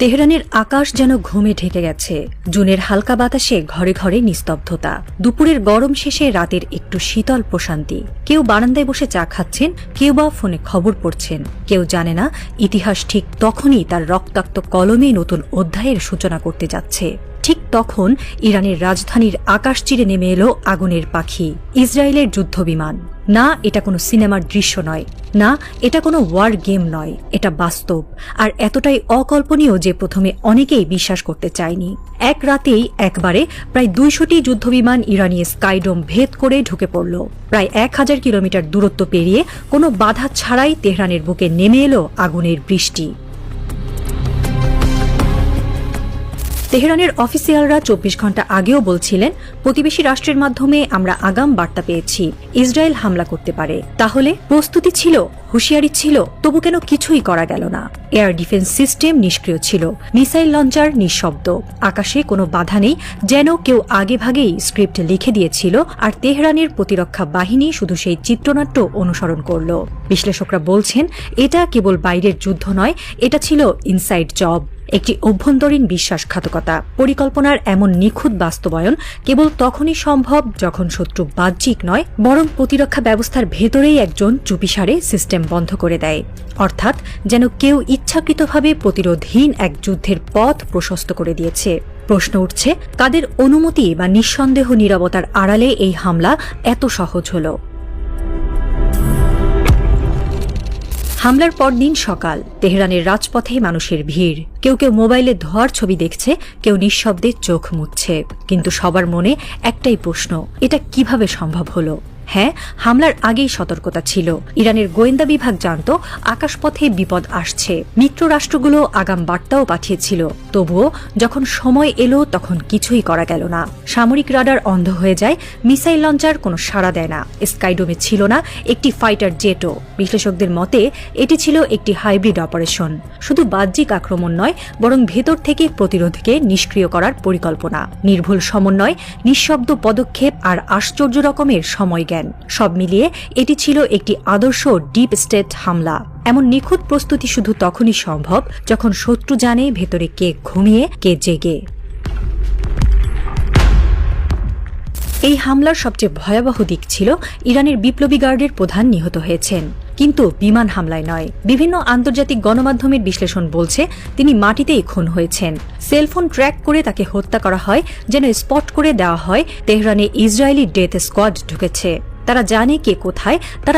তেহরানের আকাশ যেন ঘুমে ঢেকে গেছে। জুনের হালকা বাতাসে ঘরে ঘরে নিস্তব্ধতা। দুপুরের গরম শেষে রাতের একটু শীতল প্রশান্তি। কেউ বারান্দায় বসে চা খাচ্ছেন, কেউ বা ফোনে খবর পড়ছেন। কেউ জানে না, ইতিহাস ঠিক তখনই তার রক্তাক্ত কলমে নতুন অধ্যায়ের সূচনা করতে যাচ্ছে। ঠিক তখন ইরানের রাজধানীর আকাশ চিরে নেমে এলো আগুনের পাখি, ইসরায়েলের যুদ্ধবিমান। না, এটা কোনো সিনেমার দৃশ্য নয়। না, এটা কোনো ওয়ার গেম নয়, এটা বাস্তব। আর এতটাই অকল্পনীয় যে প্রথমে অনেকেই বিশ্বাস করতে চায়নি। এক রাতেই একবারে প্রায় দুইশোটি যুদ্ধবিমান ইরানি স্কাইডোম ভেদ করে ঢুকে পড়ল। প্রায় এক হাজার কিলোমিটার দূরত্ব পেরিয়ে কোনো বাধা ছাড়াই তেহরানের বুকে নেমে এলো আগুনের বৃষ্টি। তেহরানের অফিসিয়ালরা চব্বিশ ঘণ্টা আগেও বলছিলেন, প্রতিবেশী রাষ্ট্রের মাধ্যমে আমরা আগাম বার্তা পেয়েছি, ইসরায়েল হামলা করতে পারে। তাহলে প্রস্তুতি ছিল, হুঁশিয়ারি ছিল, তবু কেন কিছুই করা গেল না? এয়ার ডিফেন্স সিস্টেম নিষ্ক্রিয় ছিল, মিসাইল লঞ্চার নিঃশব্দ, আকাশে কোনো বাধা নেই, যেন কেউ আগেভাগেই স্ক্রিপ্ট লিখে দিয়েছিল, আর তেহরানের প্রতিরক্ষা বাহিনী শুধু সেই চিত্রনাট্য অনুসরণ করল। বিশ্লেষকরা বলছেন, এটা কেবল বাইরের যুদ্ধ নয়, এটা ছিল ইনসাইড জব। একটি অভ্যন্তরীণ বিশ্বাসঘাতকতা। পরিকল্পনার এমন নিখুঁত বাস্তবায়ন কেবল তখনই সম্ভব যখন শত্রু বাহ্যিক নয়, বরং প্রতিরক্ষা ব্যবস্থার ভেতরেই একজন চুপিসারে সিস্টেম বন্ধ করে দেয়। অর্থাৎ যেন কেউ ইচ্ছাকৃতভাবে প্রতিরোধহীন এক যুদ্ধের পথ প্রশস্ত করে দিয়েছে। প্রশ্ন উঠছে, কাদের অনুমতি বা নিঃসন্দেহ নিরবতার আড়ালে এই হামলা এত সহজ হলো? হামলার পরদিন সকাল, তেহরানের রাজপথে মানুষের ভিড়। কেউ কেউ মোবাইলে ধোয়ার ছবি দেখছে, কেউ নিঃশব্দে চোখ মুছছে। কিন্তু সবার মনে একটাই প্রশ্ন, এটা কীভাবে সম্ভব হলো? হ্যাঁ হামলার আগেই সতর্কতা ছিল। ইরানের গোয়েন্দা বিভাগ জানত, আকাশপথে বিপদ আসছে। মিত্র রাষ্ট্রগুলো আগাম বার্তাও পাঠিয়েছিল। তবুও যখন সময় এলো, তখন কিছুই করা গেল না। সামরিক রাডার অন্ধ হয়ে যায়, মিসাইল লঞ্চার কোনো সাড়া দেয় না। স্কাইডোমে ছিল না একটি ফাইটার জেটও। বিশ্লেষকদের মতে, এটি ছিল একটি হাইব্রিড অপারেশন। শুধু বাহ্যিক আক্রমণ নয় বরং ভেতর থেকে প্রতিরোধকে নিষ্ক্রিয় করার পরিকল্পনা। নির্ভুল সমন্বয়, নিঃশব্দ পদক্ষেপ আর আশ্চর্য রকমের সময় জ্ঞান সব মিলিয়ে এটি ছিল একটি আদর্শ ডিপ স্টেট হামলা। এমন নিখুঁত প্রস্তুতি শুধু তখনই সম্ভব যখন শত্রু জানে ভেতরে কে ঘুমিয়ে, কে জেগে। এই হামলার সবচেয়ে ভয়াবহ দিক ছিল ইরানের বিপ্লবী গার্ডের প্রধান নিহত হয়েছেন। কিন্তু বিমান হামলায় নয়। বিভিন্ন আন্তর্জাতিক গণমাধ্যমের বিশ্লেষণ বলছে, তিনি মাটিতেই খুন হয়েছেন। সেলফোন ট্র্যাক করে তাকে হত্যা করা হয়, যেন স্পট করে দেওয়া হয়, তেহরানে ইসরায়েলি ডেথ স্কোয়াড ঢুকেছে। তারা জানে কে কোথায়, তারা